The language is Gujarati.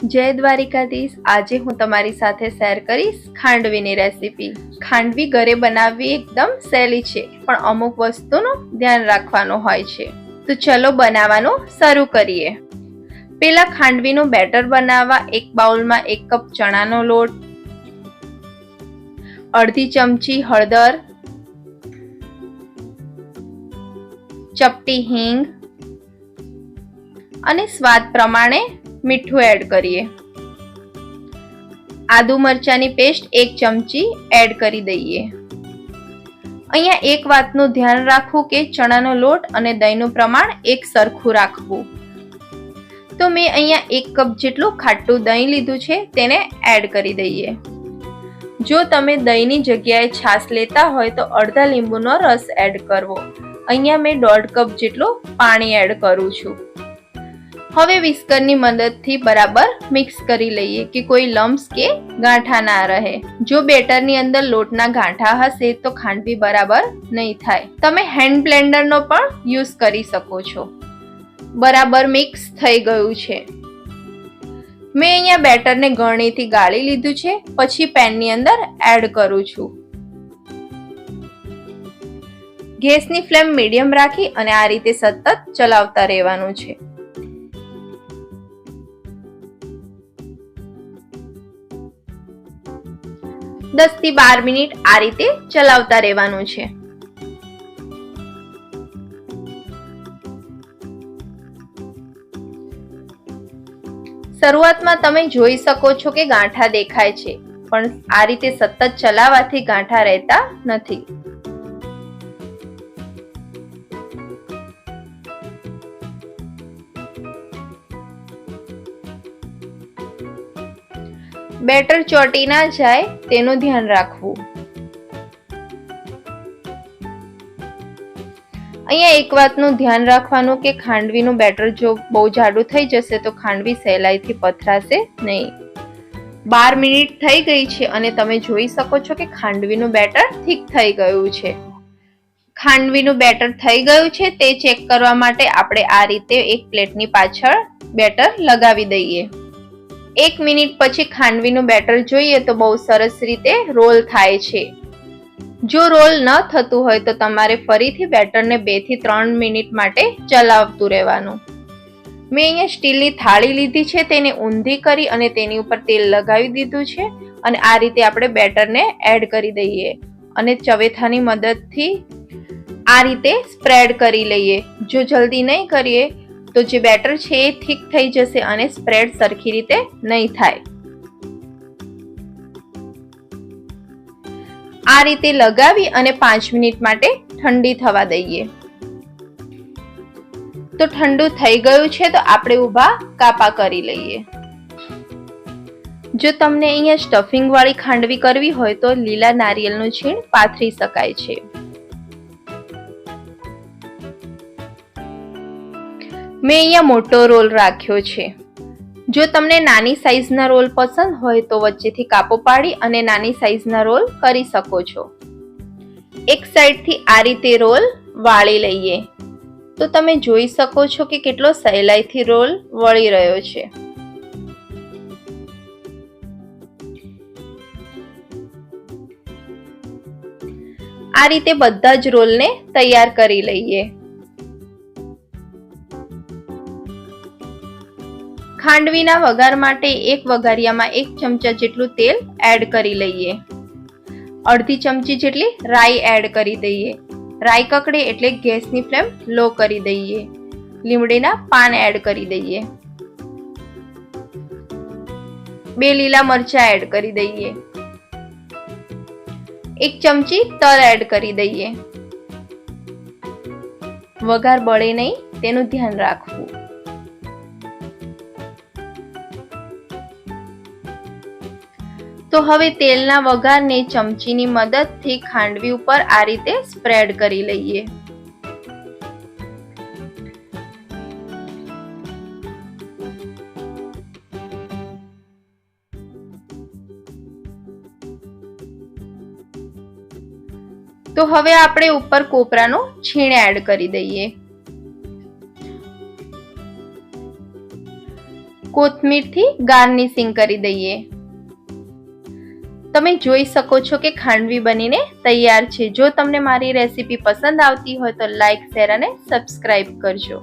જય દ્વારિકાધીશ. આજે હું તમારી સાથે શેર કરીશ ખાંડવીની રેસીપી. ખાંડવી ઘરે બનાવવી એકદમ સહેલી છે, પણ અમુક વસ્તુનું ધ્યાન રાખવાનું હોય છે. તો ચલો બનાવવાનું શરૂ કરીએ. પેલા ખાંડવીનું બેટર બનાવવા એક બાઉલમાં એક કપ ચણાનો લોટ, અડધી ચમચી હળદર, ચપટી હિંગ અને સ્વાદ પ્રમાણે મીઠું એડ કરીએ. આદુ મરચાની પેસ્ટ એક ચમચી એડ કરી દઈએ. અહીંયા એક વાતનું ધ્યાન રાખવું કે ચણાનો લોટ અને દહીંનું પ્રમાણ એક સરખું રાખવું. તો મેં અહીંયા એક કપ જેટલું ખાટું દહીં લીધું છે તેને એડ કરી દઈએ. જો તમે દહીંની જગ્યાએ છાશ લેતા હોય તો અડધા લીંબુનો રસ એડ કરવો. અહીંયા મેં દોઢ કપ જેટલું પાણી એડ કરું છું. હવે વિસ્કરની મદદથી બરાબર મિક્સ કરી લઈએ કે કોઈ લમ્સ કે ગાંઠા ના રહે. જો બેટરની અંદર લોટના ગાંઠા હશે તો ખાંડવી બરાબર નહીં થાય. તમે હેન્ડ બ્લેન્ડરનો પણ યુઝ કરી શકો છો. બરાબર મિક્સ થઈ ગયું છે. મેં અહીંયા બેટરને ગળણીથી ગાળી લીધું છે. પછી પેનની અંદર એડ કરું છું. ગેસની ફ્લેમ મીડિયમ રાખી અને આ રીતે સતત ચલાવતા રહેવાનું છે. દસથી બાર મિનિટ આ રીતે ચલાવતા રહેવાનું છે. શરૂઆતમાં તમે જોઈ શકો છો કે ગાંઠા દેખાય છે, પણ આ રીતે સતત ચલાવવાથી ગાંઠા રહેતા નથી. બેટર ચોટી ના જાય તેનું ધ્યાન રાખવું. અહીંયા એક વાતનું ધ્યાન રાખવાનું કે ખાંડવીનું બેટર જો બહુ જાડું થઈ જશે તો ખાંડવી સહેલાઈથી પથરાશે નહીં. બાર મિનિટ થઈ ગઈ છે અને તમે જોઈ શકો છો કે ખાંડવીનું બેટર ઠીક થઈ ગયું છે. ખાંડવીનું બેટર થઈ ગયું છે તે ચેક કરવા માટે આપણે આ રીતે એક પ્લેટની પાછળ બેટર લગાવી દઈએ. એક મિનિટ પછી ખાંડવીનું બેટર જોઈએ તો બહુ સરસ રીતે રોલ થાય છે. જો રોલ ન થતું હોય તો તમારે ફરીથી બેટરને બેથી ત્રણ મિનિટ માટે ચલાવતું રહેવાનું. મેં અહીંયા સ્ટીલની થાળી લીધી છે, તેને ઊંધી કરી અને તેની ઉપર તેલ લગાવી દીધું છે અને આ રીતે આપણે બેટરને એડ કરી દઈએ અને ચવેથાની મદદથી આ રીતે સ્પ્રેડ કરી લઈએ. જો જલ્દી નહીં કરીએ તો જે બેટર છે એ થીક થઈ જશે અને સ્પ્રેડ સરખી રીતે નહીં થાય. આ રીતે લગાવી અને પાંચ મિનિટ માટે ઠંડી થવા દઈએ. તો ઠંડુ થઈ ગયું છે તો આપણે ઊભા કાપા કરી લઈએ. જો તમને અહીંયા સ્ટફિંગ વાળી ખાંડવી કરવી હોય તો લીલા નારિયેળનું છીણ પાથરી શકાય છે. મેં અહીંયા મોટો રોલ રાખ્યો છે. જો તમને નાની સાઈઝના રોલ પસંદ હોય તો વચ્ચેથી કાપો પાડી અને નાની સાઈઝના રોલ કરી શકો છો. એક સાઈડથી આ રીતે રોલ વાળી લઈએ. તો તમે જોઈ શકો છો કે કેટલો સહેલાઈથી રોલ વળી રહ્યો છે. આ રીતે બધા જ રોલને તૈયાર કરી લઈએ. ખાંડવીના વઘાર માટે એક વઘારિયામાં એક ચમચા જેટલું તેલ એડ કરી લઈએ. અડધી ચમચી જેટલી રાઈ એડ કરી દઈએ. રાઈ કકડે એટલે ગેસની ફ્લેમ લો કરી દઈએ. લીમડીના પાન એડ કરી દઈએ. બે લીલા મરચા એડ કરી દઈએ. એક ચમચી તલ એડ કરી દઈએ. વઘાર બળે નહીં, તેનું ધ્યાન રાખવું. તો હવે તેલના વઘારને ચમચીની મદદથી ખાંડવી ઉપર આ રીતે સ્પ્રેડ કરી લઈએ. તો હવે આપણે ઉપર કોપરાનો છીણ એડ કરી દઈએ. કોથમીરથી ગાર્નિશિંગ કરી દઈએ. તમે જોઈ શકો છો કે ખાંડવી બનીને તૈયાર છે. જો તમને મારી રેસીપી પસંદ આવતી હોય તો લાઇક શેર અને સબસ્ક્રાઈબ કરજો.